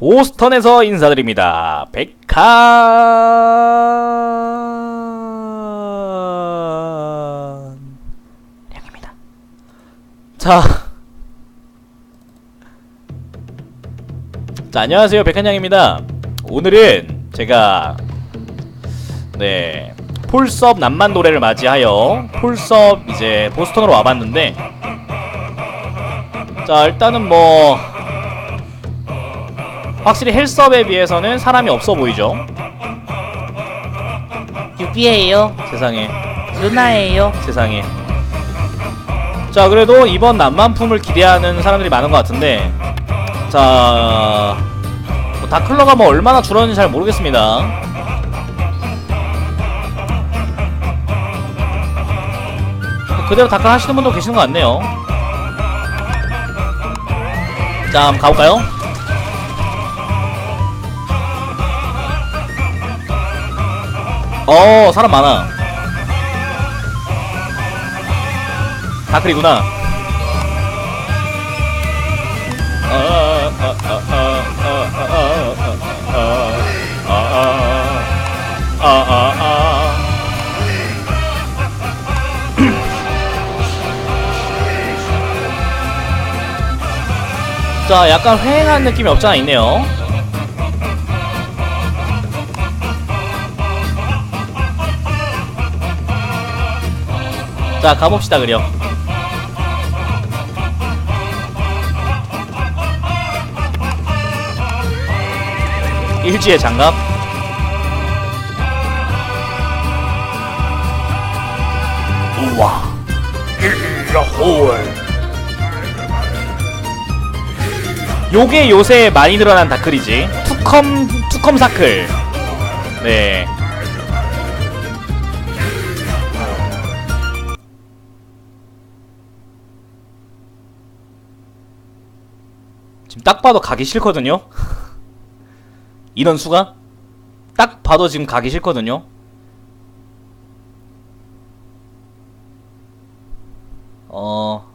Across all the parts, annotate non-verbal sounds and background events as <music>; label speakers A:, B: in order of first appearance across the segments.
A: 보스턴에서 인사드립니다. 백한 량입니다. 자, 자 안녕하세요 백한 양입니다. 오늘은 제가 네 폴섭 남만 노래를 맞이하여 폴섭 이제 보스턴으로 와봤는데 자 일단은 뭐 확실히 헬스업에 비해서는 사람이 없어 보이죠
B: 유비예요.
A: 세상에
B: 누나예요.
A: 세상에 자 그래도 이번 남만품을 기대하는 사람들이 많은 것 같은데 자 뭐, 다클러가 뭐 얼마나 줄었는지 잘 모르겠습니다 그대로 다클 하시는 분도 계시는 것 같네요 자 한번 가볼까요? 어 사람 많아. 다클이구나. 자 약간 휑한 느낌이 없잖아? 있네요 자 가봅시다 그려 일지의 장갑. 우와. 요게 요새 많이 늘어난 다클이지. 투컴 투컴 사클. 네 딱 봐도 가기 싫거든요? 인원수가? 딱 봐도 지금 가기 싫거든요? 어.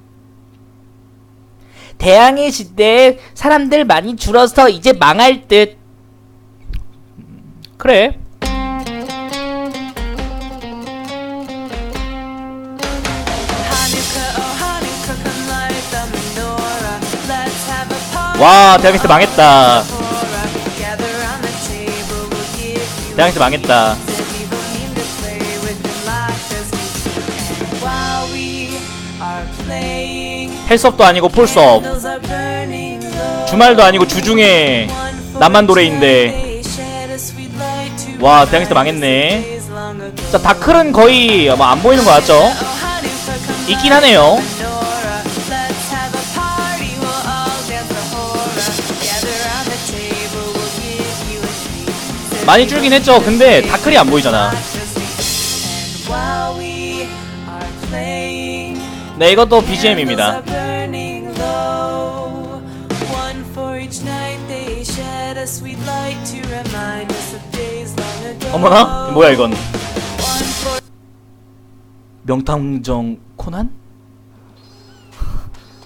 B: 대항해 시대에 사람들 많이 줄어서 이제 망할 듯.
A: 그래 와 대학에서 망했다. 대학에서 망했다. 헬스업도 아니고 폴수업. 주말도 아니고 주중에 남만 노래인데. 와 대학에서 망했네. 자 다클은 거의 뭐 안 보이는 거 같죠? 있긴 하네요 많이 줄긴 했죠 근데 다클이 안 보이잖아 네 이것도 BGM입니다 어머나 뭐야 이건 명탐정 코난?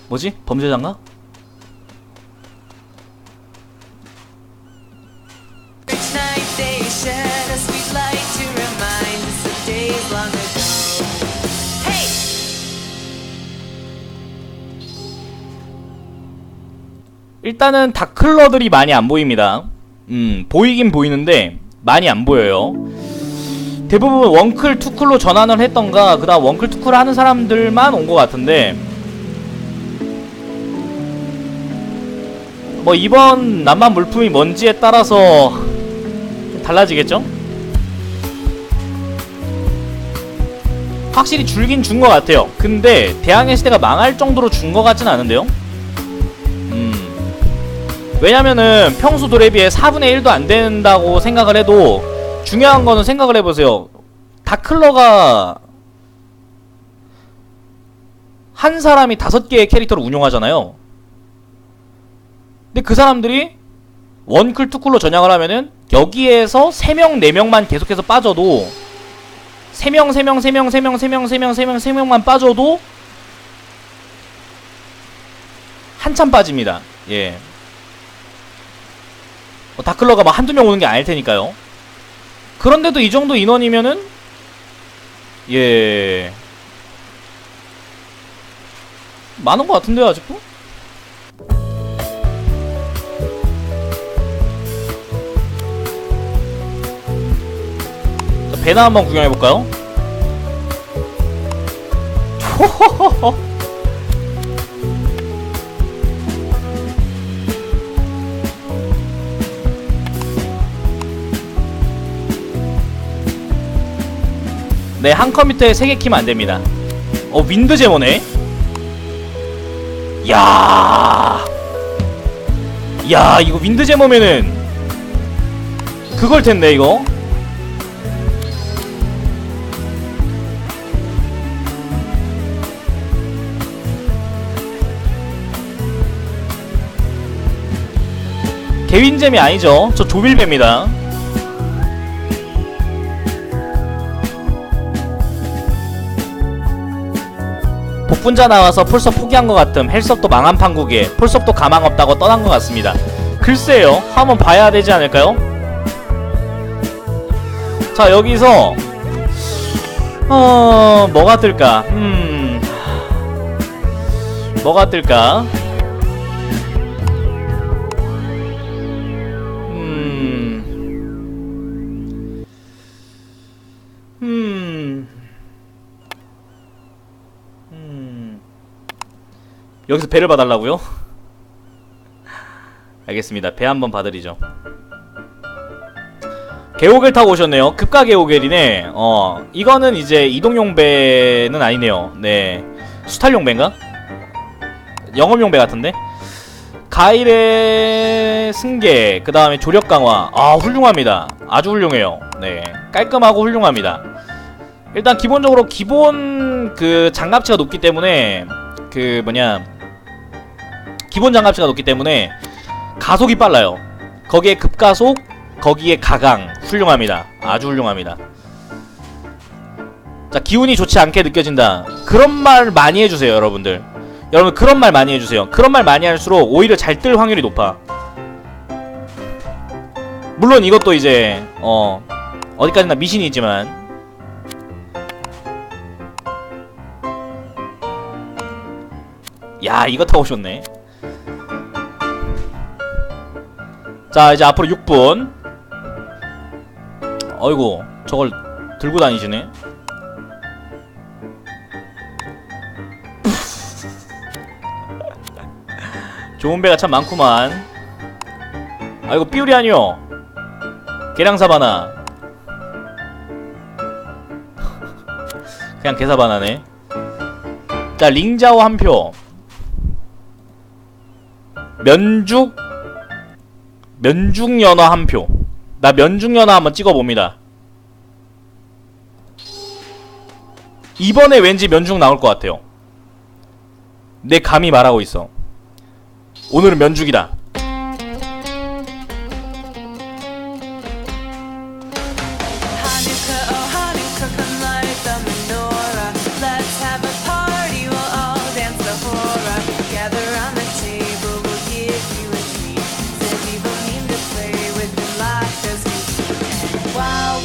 A: 뭐지? 범죄자인가? 일단은 다클러들이 많이 안 보입니다. 음, 보이긴 보이는데 많이 안 보여요. 대부분 원클, 투클로 전환을 했던가 그 다음 원클, 투클 하는 사람들만 온 것 같은데 뭐 이번 남만 물품이 뭔지에 따라서 달라지겠죠? 확실히 줄긴 준 것 같아요. 근데 대항해 시대가 망할 정도로 준 것 같진 않은데요? 음. 왜냐면은 평소 노래 비해 4분의 1도 안 된다고 생각을 해도 중요한 거는 생각을 해보세요. 다클러가 한 사람이 다섯 개의 캐릭터를 운용하잖아요. 근데 그 사람들이 원클 투클로 전향을 하면은 여기에서 3명, 4명만 계속해서 빠져도 3명, 3명, 3명, 3명, 3명, 3명, 3명, 3명만 빠져도 한참 빠집니다. 예. 뭐 다클러가 막 한두 명 오는 게 아닐 테니까요. 그런데도 이 정도 인원이면은 예 많은 것 같은데요 아직도? 자, 배나 한번 구경해 볼까요? <laughs> 네, 한 컴퓨터에 3개 키면 안 됩니다. 어, 윈드 제모네? 야 야, 이거 윈드 제모면은 그걸 텐데, 이거. 개윈잼이 아니죠. 저 조빌배입니다. 복분자 나와서 폴섭 포기한 것 같음. 헬섭도 망한 판국에 폴섭도 가망 없다고 떠난 것 같습니다. 글쎄요 한번 봐야 되지 않을까요? 자 여기서 어... 뭐가 뜰까? 음... 뭐가 뜰까 여기서 배를 봐달라고요? 알겠습니다. 배 한번 봐드리죠. 개오겔 타고 오셨네요. 급가 개오겔이네. 어, 이거는 이제 이동용 배는 아니네요. 네, 수탈용 배인가? 영업용 배 같은데. 가일의 승계, 그 다음에 조력 강화. 아, 훌륭합니다. 아주 훌륭해요. 네, 깔끔하고 훌륭합니다. 일단 기본적으로 기본 그 장갑치가 높기 때문에 그 뭐냐 기본 장갑치가 높기 때문에 가속이 빨라요. 거기에 급가속, 거기에 가강 훌륭합니다. 아주 훌륭합니다. 자 기운이 좋지 않게 느껴진다. 그런 말 많이 해주세요, 여러분들. 여러분 그런 말 많이 해주세요. 그런 말 많이 할수록 오히려 잘 뜰 확률이 높아. 물론 이것도 이제 어 어디까지나 미신이지만 야 이거 타고 오셨네 자 이제 앞으로 6분. 어이구 저걸 들고 다니시네. 좋은 배가 참 많구만. 아이고 삐우리 아니요? 계량사바나. 그냥 개사바나네. 자 링자오 한표. 면죽 면죽연어 한 표. 나 면죽연어 한번 찍어봅니다. 이번에 왠지 면죽 나올 것 같아요. 내 감이 말하고 있어. 오늘은 면죽이다.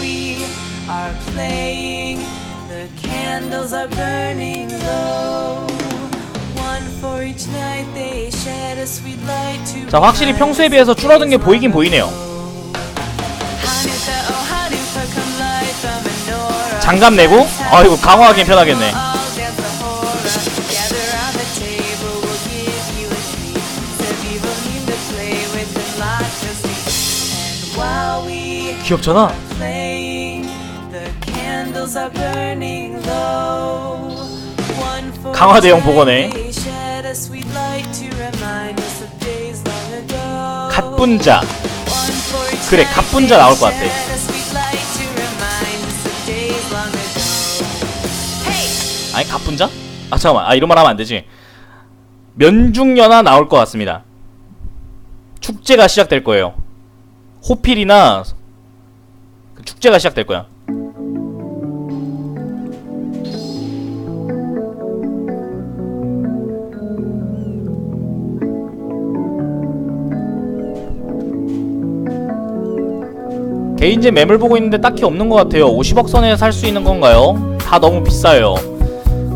C: We are playing, the candles are burning low. One for each night they shed a sweet light to
A: 자, 확실히 평소에 비해서 줄어든 게 보이긴 보이네요.
C: oh.
A: 장갑 내고? 아이고, 강화하긴 편하겠네. 귀엽잖아. 강화 대형
C: each
A: 복원해.
C: night they shed a sweet light to remind us of days long ago.
A: 갓분자. 그래,
C: they
A: 나올 것 같아. 아니 갑분자? 아 잠깐만. 아 이런 말 하면 안 되지. 면죽연화 나올 것 같습니다. 축제가 시작될 거예요. 호필이나 그 축제가 시작될 거야. 개인제 매물 보고 있는데 딱히 없는 것 같아요. 50억 선에 살 수 있는 건가요? 다 너무 비싸요.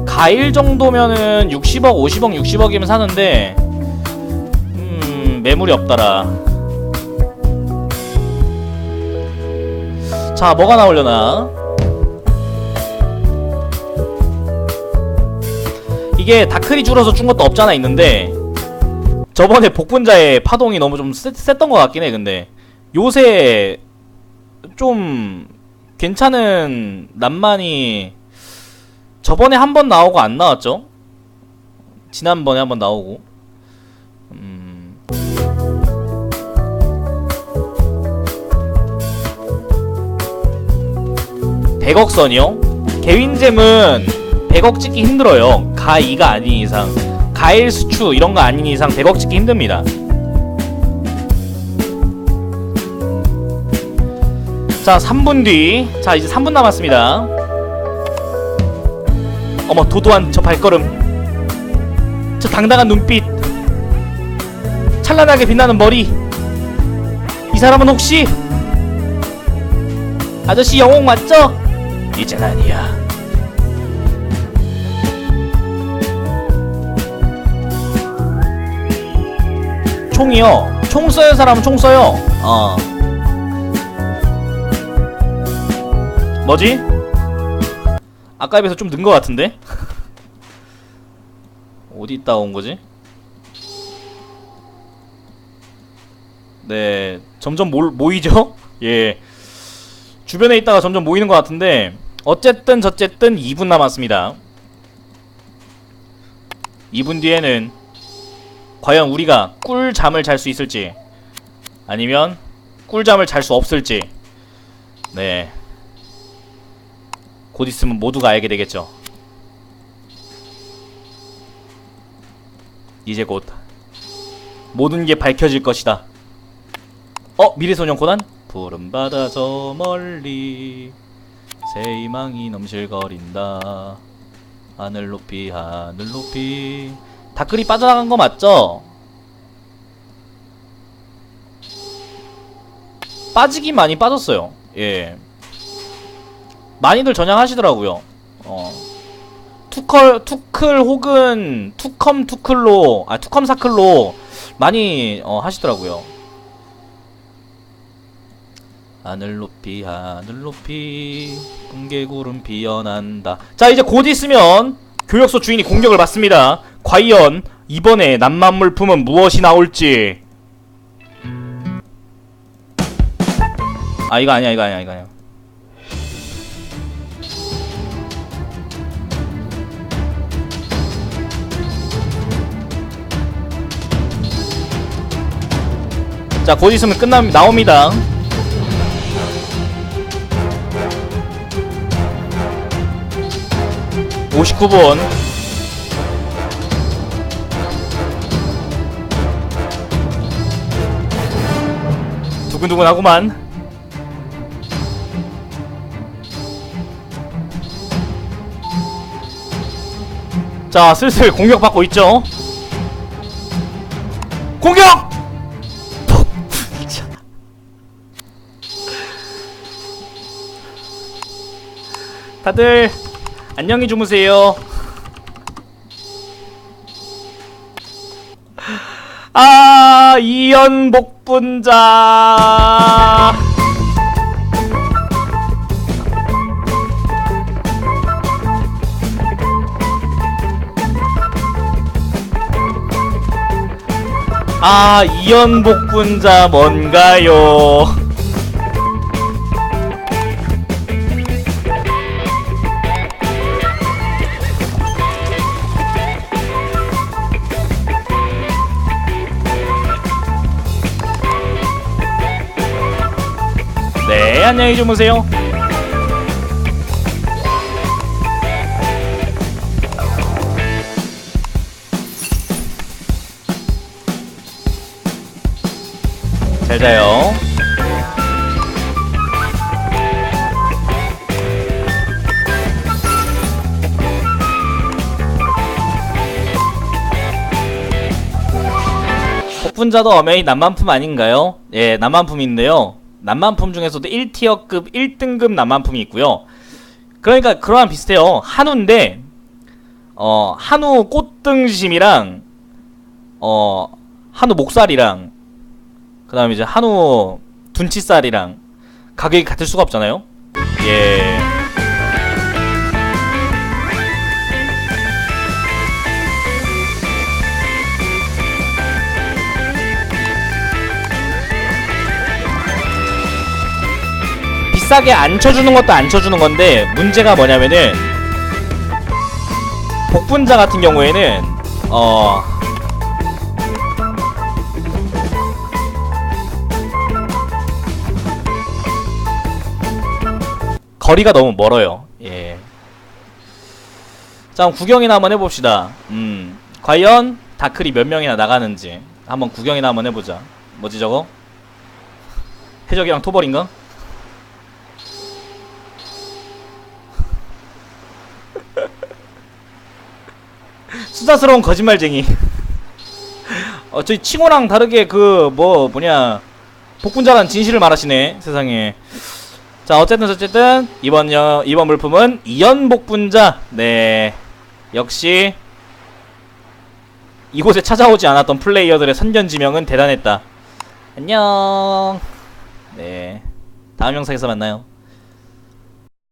A: 가일 정도면은 60억 50억 60억이면 사는데 음 매물이 없더라. 자 뭐가 나오려나? 이게 다클이 줄어서 준 것도 없잖아 있는데 저번에 복분자의 파동이 너무 좀 셌, 셌던 것 같긴 해 근데. 요새 좀 괜찮은 낱만이 저번에 한 번 나오고 안 나왔죠? 지난번에 한 번 나오고 음... 백억 선이요? 개윈잼은 100억 찍기 힘들어요. 가 2가 아닌 이상. 가일 수추 이런 거 아닌 이상 100억 찍기 힘듭니다. 자, 3분 뒤. 자, 이제 3분 남았습니다. 어머, 도도한 저 발걸음. 저 당당한 눈빛. 찬란하게 빛나는 머리. 이 사람은 혹시 아저씨 영웅 맞죠? 이젠 아니야. 총이요. 총 써요 사람은 총 써요. 어. 뭐지? 아까에 비해서 좀 는 것 같은데? <laughs> 어디 있다 온 거지? 네, 점점 몰, 모이죠? <laughs> 예. 주변에 있다가 점점 모이는 것 같은데, 어쨌든 저쨌든 2분 남았습니다. 2분 뒤에는 과연 우리가 꿀잠을 잘 수 있을지, 아니면 꿀잠을 잘 수 없을지, 네. 곧 있으면 모두가 알게 되겠죠. 이제 곧 모든 게 밝혀질 것이다. 어 미래소년 코난? 푸른 바다 저 멀리 새 희망이 넘실거린다. 하늘 높이 하늘 높이 다크리 빠져나간 거 맞죠? 빠지긴 많이 빠졌어요. 예. 많이들 전향하시더라고요. 어. 투컬 투클 혹은 투컴 투클로 아 투컴 사클로 많이 어, 하시더라고요. 하늘 높이 하늘 높이 뭉게구름 피어난다. 자 이제 곧 있으면 교역소 주인이 공격을 받습니다. 과연 이번에 남만 물품은 무엇이 나올지. 아 이거 아니야 이거 아니야 이거 아니야. 자, 곧 있으면 끝나 나옵니다. 오십구 분 두근두근하구만. 자, 슬슬 공격받고 있죠. 공격! 다들 안녕히 주무세요. 아 이연복분자 아 이연복분자 뭔가요? 네, 안녕히 주무세요. 잘 자요. 폭분자도 어메이 남만품 아닌가요? 예, 남만품인데요. 남만품 중에서도 1티어급 1등급 남만품이 있고요. 그러니까 그러한 비슷해요. 한우인데 어 한우 꽃등심이랑 어 한우 목살이랑 그다음에 이제 한우 둔치살이랑 가격이 같을 수가 없잖아요. 예. 비싸게 안 쳐주는 것도 안 쳐주는 건데 문제가 뭐냐면은 복분자 같은 경우에는 어 거리가 너무 멀어요. 예. 자, 그럼 구경이나 한번 해봅시다. 음, 과연 다클이 몇 명이나 나가는지 한번 구경이나 한번 해보자. 뭐지 저거? 해적이랑 토벌인가? 수다스러운 거짓말쟁이. <laughs> 어, 저희 칭호랑 다르게 그 뭐 뭐냐 복분자란 진실을 말하시네 세상에. 자 어쨌든 어쨌든 이번 여, 이번 물품은 이연 복분자. 네 역시 이곳에 찾아오지 않았던 플레이어들의 선견지명은 대단했다. 안녕. 네 다음 영상에서 만나요.